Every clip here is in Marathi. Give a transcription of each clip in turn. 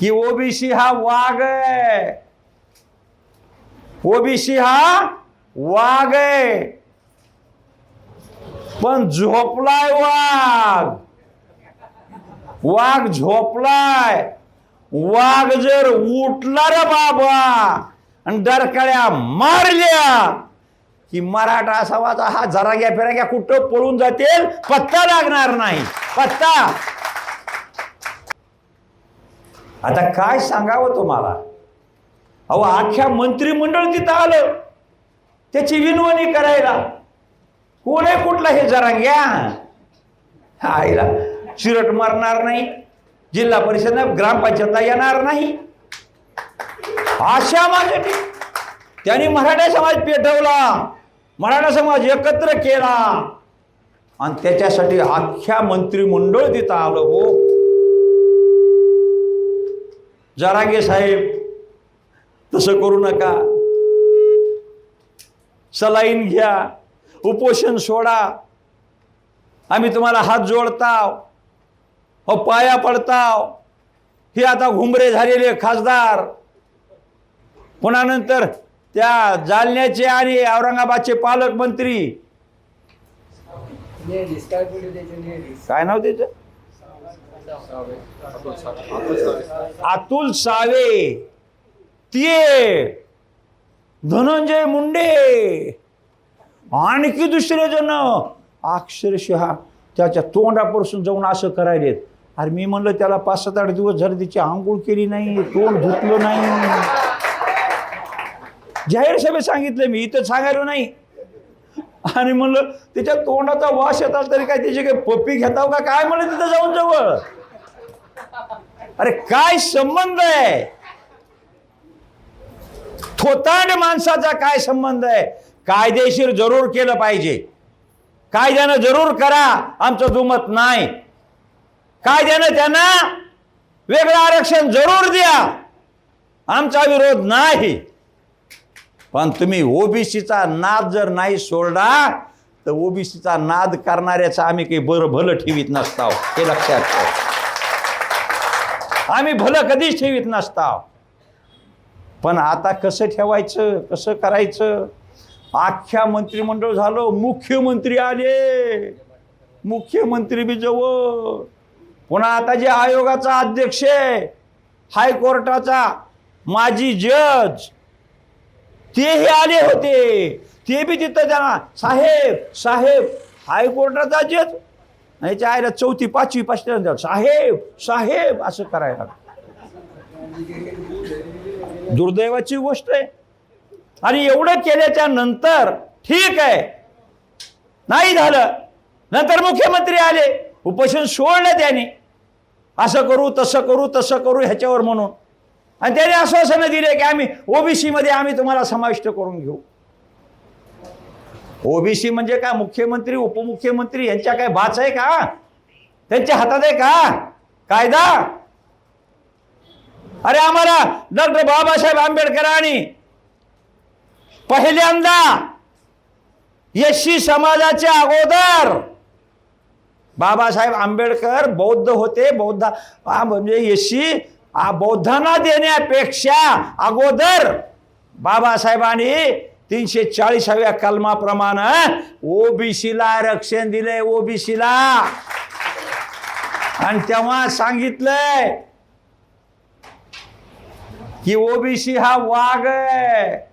की ओबीसी हा वाघ आहे. ओबीसी हा वाघ आहे. पण झोपलाय वाघ. वाघ झोपलाय. वाघ जर उठला रे बाबा आणि डरकड्या मारल्या की मराठा समाजा हा जराग्या फिराग्या कुठं पळून जातील? पत्ता लागणार नाही. पत्ता आता काय सांगावं तुम्हाला? अहो अख्ख्या मंत्रिमंडळ तिथं आलं. त्याची विनवणी करायला. कोण आहे कुठला हे जरांग्या आईला चिरट मारणार नाही. जिल्हा परिषद ग्रामपंचायतला येणार नाही. अशा माझ्या त्यांनी मराठा समाज पेटवला. मराठा समाज एकत्र केला. आणि त्याच्यासाठी अख्ख्या मंत्रिमंडळ तिथं आलं हो. जरांगे साहेब तसं करू नका. सलाईन घ्या उपोषण सोडा. आम्ही तुम्हाला हात जोडताव हो पाया पडताव. हे आता घुमरे झालेले खासदार. पुन्हा नंतर त्या जालन्याचे आणि औरंगाबादचे पालकमंत्री. काय नाव त्याचं? अतुल सावे. ते धनंजय मुंडे. आणखी दुसरे जण. अक्षरशः त्याच्या तोंडापासून जाऊन असं करायलेत. अरे मी म्हणलं त्याला पाच सात आठ दिवस झाले तिची आंघोळ केली नाही तोंड धुतलं नाही. जाहीर सभेत सांगितलं मी इथं सांगायलो नाही. आणि म्हणलं तिच्या तोंडाचा वास येतात तरी काय तिची काही पप्पी घेताव का? काय म्हणलं तिथं जाऊन जवळ? अरे काय संबंध आहे? थोताड माणसाचा काय संबंध आहे? कायदेशीर जरूर केलं पाहिजे. कायद्यानं जरूर करा आमचं दुमत नाही. कायद्यानं त्यांना वेगळं आरक्षण जरूर द्या. आमचा विरोध नाही. पण तुम्ही ओबीसीचा नाद जर नाही सोडला तर ओबीसीचा नाद करणाऱ्याचं आम्ही काही बरं भलं ठेवीत नसताव हे लक्षात ठेवा. आम्ही भलं कधीच ठेवीत नसताव. पण आता कसं ठेवायचं कसं करायचं? आख्या मंत्रिमंडळ झालं मुख्यमंत्री आले. मुख्यमंत्री बी जवळ. पुन्हा आता जे आयोगाचा अध्यक्ष आहे हायकोर्टाचा माजी जज तेही आले होते. ते बी तिथं त्यांना साहेब साहेब हायकोर्टाचा जज. याच्या आईला चौथी पाचवी पाचवी साहेब साहेब असं करायला दुर्दैवाची गोष्ट आहे. आणि एवढं केल्याच्यानंतर ठीक आहे. नाही झालं. नंतर मुख्यमंत्री आले. उपोषण सोडलं त्याने. असं करू तसं करू तसं करू ह्याच्यावर म्हणून. आणि त्याने आश्वासनं दिले की आम्ही ओबीसी मध्ये आम्ही तुम्हाला समाविष्ट करून घेऊ. ओबीसी म्हणजे काय? मुख्यमंत्री उपमुख्यमंत्री यांच्या काय बाच आहे का? त्यांच्या हातात आहे का? कायदा? अरे आम्हाला डॉक्टर बाबासाहेब आंबेडकरांनी पहिल्यांदा यशी समाजाच्या अगोदर बाबासाहेब आंबेडकर बौद्ध होते. बौद्ध म्हणजे यशी बौद्धांना देण्यापेक्षा अगोदर बाबासाहेबांनी तीनशे चाळीसाव्या कलमाप्रमाणे ओबीसीला आरक्षण दिले ओबीसीला. आणि तेव्हा सांगितलंय की ओबीसी हा वाघ आहे.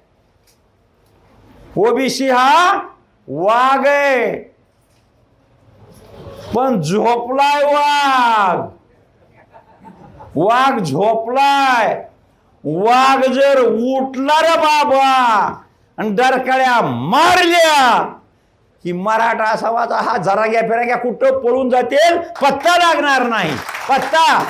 ओबीसी हा वाघ आहे. पण झोपलाय वाघ. वाघ झोपलाय. वाघ जर उठला रे बाबा आणि डरकाळ्या मारल्या की मराठा असावाचा हा जराग्या फिराग्या कुठं पळून जातील? पत्ता लागणार नाही. पत्ता